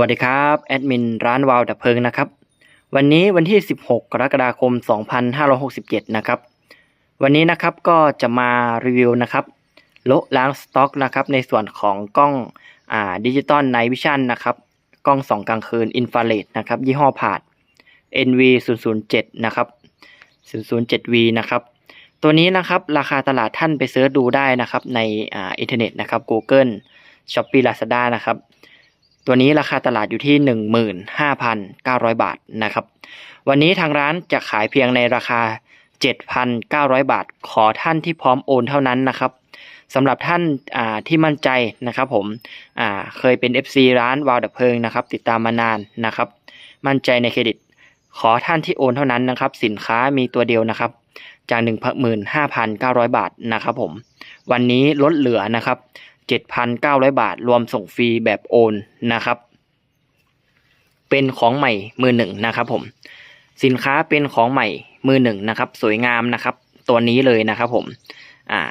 วัสดีครับ แอดมินร้านวาวดับเพลิงนะครับ วันนี้วันที่ 16 กรกฎาคม 2567 นะครับ วันนี้นะครับก็จะมารีวิวนะครับโลล้างสต็อกนะครับในส่วนของกล้องอ่าดิจิตอลไนวิชั่นนะครับกล้องสองกลางคืนอินฟราเรดนะครับยี่ห้อผาด NV 007นะครับ 007V นะครับตัวนี้นะครับราคาตลาดท่านไปเสิร์ชดูได้นะครับในอ่าอินเทอร์เน็ตนะครับ Google Shopee Lazada นะครับ ตัวนี้ราคาตลาดอยู่ที่ 15,900 บาทนะครับ วันนี้ทางร้านจะขายเพียงในราคา 7,900 บาท ขอท่านที่พร้อมโอนเท่านั้นนะครับสำหรับท่านาที่มั่นใจนะครับผมเคยเป็น FC ร้านวาวดับเพลิงนะครับ ติดตามมานานนะครับ มั่นใจในเครดิต ขอท่านที่โอนเท่านั้นนะครับ สินค้ามีตัวเดียวนะครับ จาก 15,900 บาทนะครับผม วันนี้ลดเหลือนะครับ 7,900 บาท รวมส่งฟรีแบบโอนนะครับ เป็นของใหม่มือหนึ่งนะครับผม สินค้าเป็นของใหม่มือหนึ่งนะครับ สวยงามนะครับ ตัวนี้เลยนะครับผม อ่า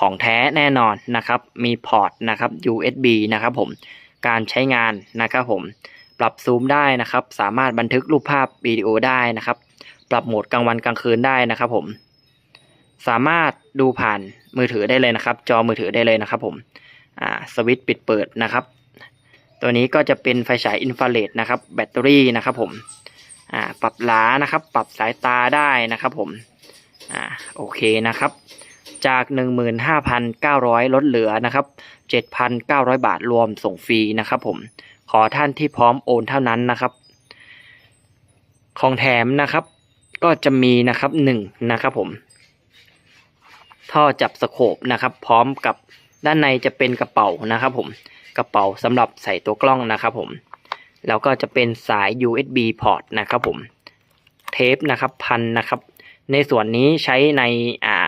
ของแท้แน่นอนนะครับ มีพอร์ตนะครับ USB นะครับผม การใช้งานนะครับผม ปรับซูมได้นะครับ สามารถบันทึกรูปภาพวิดีโอได้นะครับ ปรับโหมดกลางวันกลางคืนได้นะครับผม สามารถ ดูผ่านมือถือได้เลยนะครับ จอมือถือได้เลยนะครับผมอ่าสวิตช์ปิดเปิดนะครับ ตัวนี้ก็จะเป็นไฟฉายอินฟราเรดนะครับ แบตเตอรี่นะครับผมอ่าปรับหลานะครับ ปรับสายตาได้นะครับผมอ่าโอเคนะครับ จาก 15,900 ลดเหลือนะครับ 7,900 บาทรวมส่งฟรีนะครับผมขอท่านที่พร้อมโอนเท่านั้นนะครับ ของแถมนะครับ ก็จะมีนะครับหนึ่งนะครับผม ท่อจับสโคปนะครับ พร้อมกับด้านในจะเป็นกระเป๋านะครับ ผมกระเป๋าสำหรับใส่ตัวกล้องนะครับ ผมแล้วก็จะเป็นสาย USB port นะครับ ผมเทปนะครับพันนะครับ ในส่วนนี้ใช้ในอ่า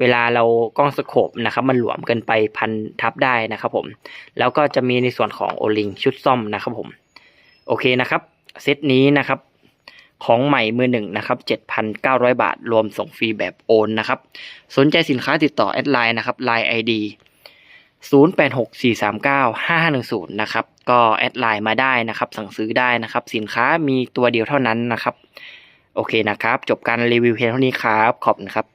เวลาเรากล้องสโคปนะครับมันหลวมเกินไปพันทับได้นะครับ ผม แล้วก็จะมีในส่วนของโอลิงชุดซ่อมนะครับ ผม โอเคนะครับ เซตนี้นะครับ ของใหม่มือหนึ่งนะครับ 7,900 บาท รวมส่งฟรีแบบโอนนะครับ สนใจสินค้าติดต่อแอดไลน์นะครับ Line ID 0864395510 นะครับ ก็แอดไลน์มาได้นะครับ สั่งซื้อได้นะครับ สินค้ามีตัวเดียวเท่านั้นนะครับ โอเคนะครับ จบการรีวิวเพียงเท่านี้ครับ ขอบคุณครับ